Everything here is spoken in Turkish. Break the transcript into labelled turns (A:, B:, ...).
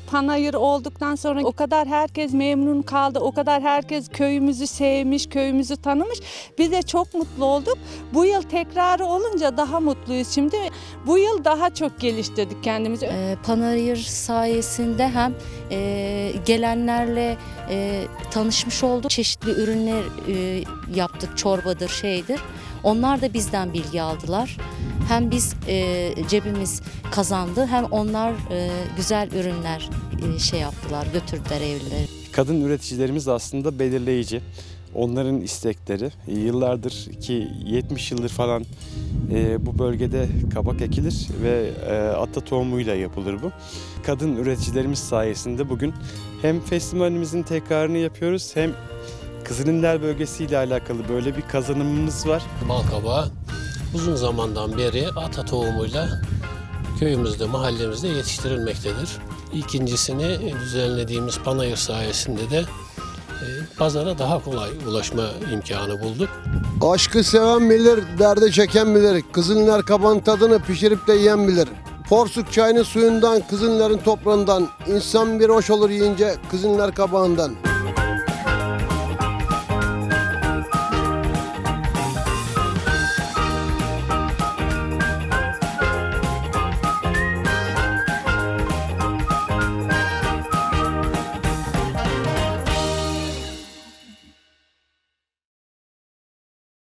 A: panayır olduktan sonra o kadar herkes memnun kaldı. O kadar herkes köyümüzü sevmiş, köyümüzü tanımış. Biz de çok mutlu olduk. Bu yıl tekrarı olunca daha mutluyuz şimdi. Bu yıl daha çok geliştirdik kendimizi.
B: E, Panayır sayesinde hem e, gelenlerle e, tanışmış olduk. Çeşitli ürünler e, yaptık, çorbadır, şeydir. Onlar da bizden bilgi aldılar. Hem biz e, cebimiz kazandı hem onlar e, güzel ürünler e, şey yaptılar, götürdüler evlere.
C: Kadın üreticilerimiz aslında belirleyici. Onların istekleri yıllardır ki 70 yıldır falan e, bu bölgede kabak ekilir ve e, ata tohumuyla yapılır bu. Kadın üreticilerimiz sayesinde bugün hem festivalimizin tekrarını yapıyoruz hem Kızılınler bölgesiyle alakalı böyle bir kazanımımız var.
D: Balkabağı uzun zamandan beri ata tohumuyla köyümüzde, mahallemizde yetiştirilmektedir. İkincisini düzenlediğimiz panayır sayesinde de e, pazara daha kolay ulaşma imkanı bulduk.
E: Aşkı seven bilir, derde çeken bilir. Kızıliner kaban tadını pişirip de yiyen bilir. Porsuk çayının suyundan, kızılların toprağından, insan bir hoş olur yiyince kızıliner kabağından.